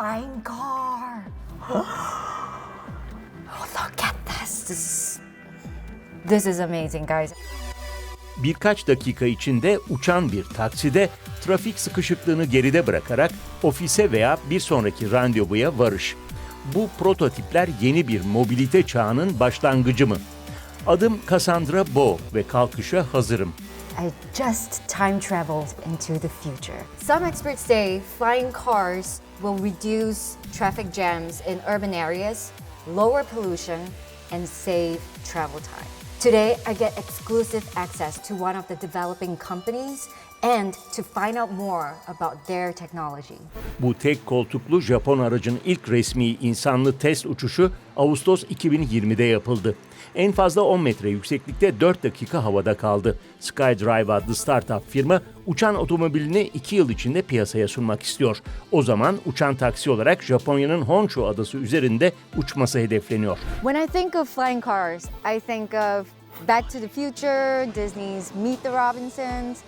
flying car. oh, look at this. This is, this is amazing, guys. Birkaç dakika içinde uçan bir takside trafik sıkışıklığını geride bırakarak ofise veya bir sonraki randevuya varış. Bu prototipler yeni bir mobilite çağının başlangıcı mı? Adım Cassandra Bo ve kalkışa hazırım. I just time traveled into the future. Some experts say flying cars will reduce traffic jams in urban areas, lower pollution, and save travel time. Today, I get exclusive access to one of the developing companies and to find out more about their technology. Bu tek koltuklu Japon aracın ilk resmi insanlı test uçuşu Ağustos 2020'de yapıldı. En fazla 10 metre yükseklikte 4 dakika havada kaldı. SkyDrive adlı startup firma uçan otomobilini 2 yıl içinde piyasaya sunmak istiyor. O zaman uçan taksi olarak Japonya'nın Honshu adası üzerinde uçması hedefleniyor. When I think of flying cars, I think of Back to the Future, Disney's Meet the Robinsons,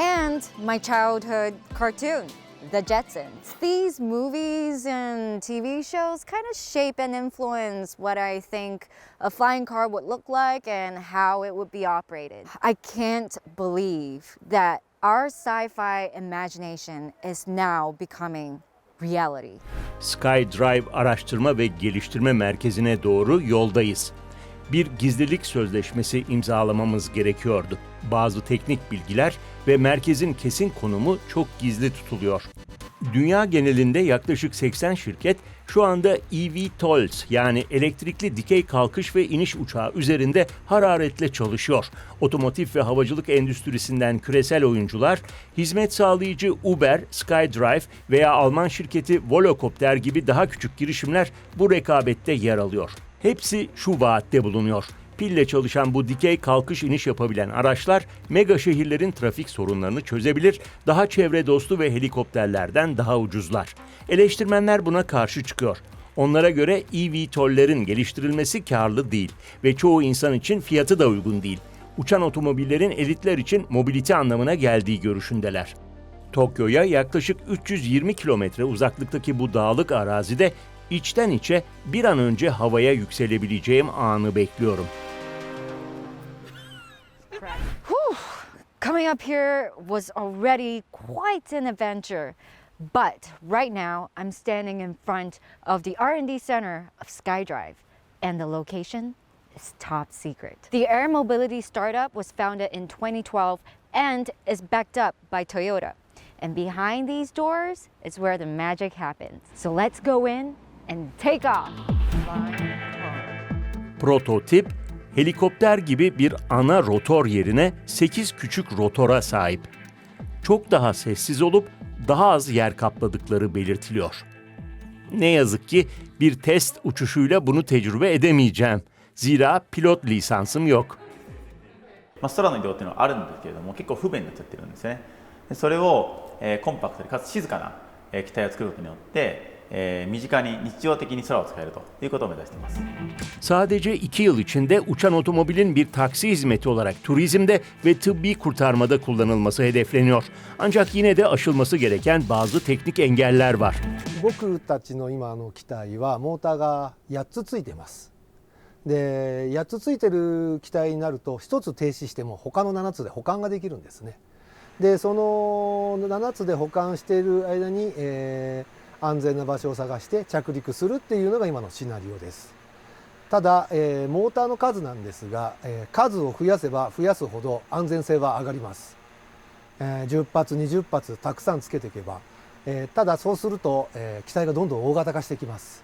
and my childhood cartoon, The Jetsons. These movies and TV shows kind of shape and influence what I think a flying car would look like and how it would be operated. I can't believe that our sci fi imagination is now becoming reality. SkyDrive Araştırma ve Geliştirme Merkezi'ne doğru yoldayız. Bir gizlilik sözleşmesi imzalamamız gerekiyordu. Bazı teknik bilgiler ve merkezin kesin konumu çok gizli tutuluyor. Dünya genelinde yaklaşık 80 şirket şu anda eVTOLs yani elektrikli dikey kalkış ve iniş uçağı üzerinde hararetle çalışıyor. Otomotiv ve havacılık endüstrisinden küresel oyuncular, hizmet sağlayıcı Uber, SkyDrive veya Alman şirketi Volocopter gibi daha küçük girişimler bu rekabette yer alıyor. Hepsi şu vaatte bulunuyor. Pille çalışan bu dikey kalkış iniş yapabilen araçlar mega şehirlerin trafik sorunlarını çözebilir, daha çevre dostu ve helikopterlerden daha ucuzlar. Eleştirmenler buna karşı çıkıyor. Onlara göre eVTOL'lerin geliştirilmesi karlı değil ve çoğu insan için fiyatı da uygun değil. Uçan otomobillerin elitler için mobilite anlamına geldiği görüşündeler. Tokyo'ya yaklaşık 320 kilometre uzaklıktaki bu dağlık arazide içten içe bir an önce havaya yükselebileceğim anı bekliyorum. Coming up here was already quite an adventure. But right now, I'm standing in front of the R&D center of SkyDrive, and the location is top secret. The air mobility startup was founded in 2012 and is backed up by Toyota. And behind these doors is where the magic happens. So let's go in and take off. Flying car. Prototip, helikopter gibi bir ana rotor yerine 8 küçük rotora sahip. Çok daha sessiz olup daha az yer kapladıkları belirtiliyor. Ne yazık ki bir test uçuşuyla bunu tecrübe edemeyeceğim. Zira pilot lisansım yok. まあ、空の移動っていうのはあるんですけれども結構不便になっちゃってるんですねでそれを、えーコンパクトでかつ静かな、えー機体を作ることによって、 えー身近に日常的に空を使えるということを目指しています Sadece 2 yıl içinde uçan otomobilin bir taksi hizmeti olarak turizmde ve tıbbi kurtarmada kullanılması hedefleniyor. Ancak yine de aşılması gereken bazı teknik engeller var. 僕たちの今の機体はモーターが8つついてますで8つついてる機体になると1つ停止しても他の7つで保管ができるんですねでその7つで保管している間に、えー安全な場所を探して着陸するっていうのが今のシナリオです。ただ、えーモーターの数なんですが、えー数を増やせば増やすほど安全性は上がります。えー10発20発たくさんつけていけば、えーただそうすると、えー機体がどんどん大型化してきます。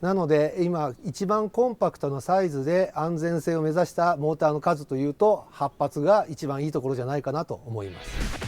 なので今一番コンパクトなサイズで安全性を目指したモーターの数というと8発が一番いいところじゃないかなと思います。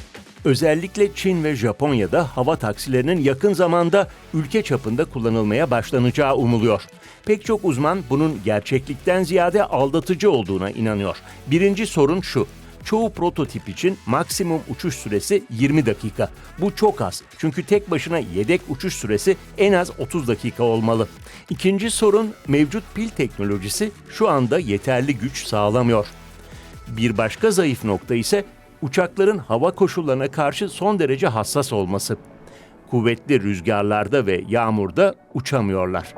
Özellikle Çin ve Japonya'da hava taksilerinin yakın zamanda ülke çapında kullanılmaya başlanacağı umuluyor. Pek çok uzman bunun gerçeklikten ziyade aldatıcı olduğuna inanıyor. Birinci sorun şu. Çoğu prototip için maksimum uçuş süresi 20 dakika. Bu çok az. Çünkü tek başına yedek uçuş süresi en az 30 dakika olmalı. İkinci sorun mevcut pil teknolojisi şu anda yeterli güç sağlamıyor. Bir başka zayıf nokta ise uçakların hava koşullarına karşı son derece hassas olması. kuvvetli rüzgarlarda ve yağmurda uçamıyorlar.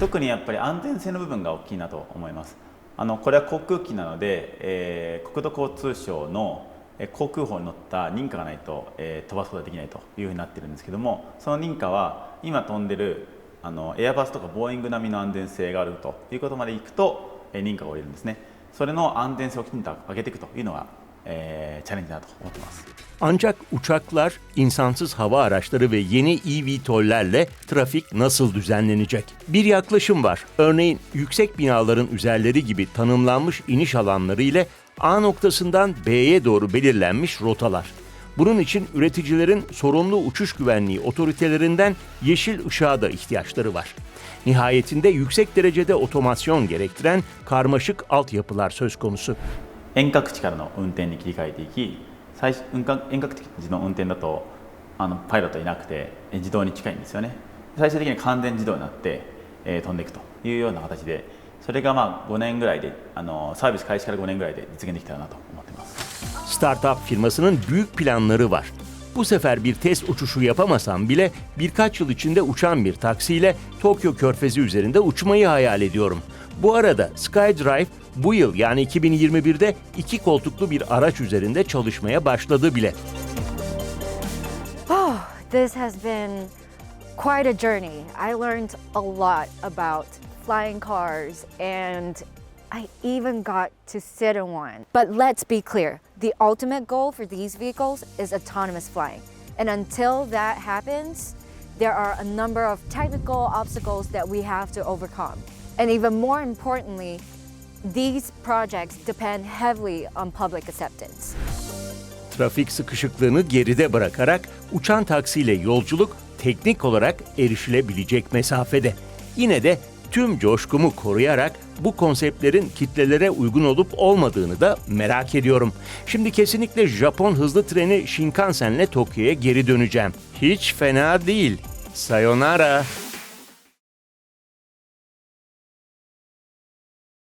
特にやっぱり安全性の部分が大きいなと思いますあのこれは航空機なので、えー国土交通省のえー航空法に乗った認可がないと、えー飛ばすことができないというふうになってるんですけどもその認可は今飛んでるあのエアバスとかボーイング並みの安全性があるということまでいくと、えー認可が下りるんですね それの安全性をきちんと上げていくというのが、えーチャレンジだと思ってます Ancak uçaklar, insansız hava araçları ve yeni eVTOL'lerle trafik nasıl düzenlenecek? Bir yaklaşım var. Örneğin yüksek binaların üzerleri gibi tanımlanmış iniş alanları ile A noktasından B'ye doğru belirlenmiş rotalar. Bunun için üreticilerin sorumlu uçuş güvenliği otoritelerinden yeşil ışığa da ihtiyaçları var. Nihayetinde yüksek derecede otomasyon gerektiren karmaşık altyapılar söz konusu. 遠隔地からの運転に切り替えていき最初遠隔遠隔地の運転だとあのパイロットいなくてえ自動に近いんですよね最終的に完全自動になって、えー飛んでいくというような形でそれがまあ5年ぐらいであのサービス開始から5年ぐらいで実現できたらなと思っています ます Startup firmasının büyük planları var. Bu sefer bir test uçuşu yapamasam bile birkaç yıl içinde uçan bir taksiyle Tokyo Körfezi üzerinde uçmayı hayal ediyorum. Bu arada SkyDrive bu yıl yani 2021'de iki koltuklu bir araç üzerinde çalışmaya başladı bile. Oh, this has been quite a journey. I learned a lot about flying cars and I even got to sit in one. But let's be clear the ultimate goal for these vehicles is autonomous flying. And until that happens, there are a number of technical obstacles that we have to overcome. And even more importantly, these projects depend heavily on public acceptance. Trafik sıkışıklığını geride bırakarak uçan taksiyle yolculuk teknik olarak erişilebilecek mesafede. Yine de tüm coşkumu koruyarak bu konseptlerin kitlelere uygun olup olmadığını da merak ediyorum. Şimdi kesinlikle Japon hızlı treni Shinkansen'le Tokyo'ya geri döneceğim. Hiç fena değil. Sayonara.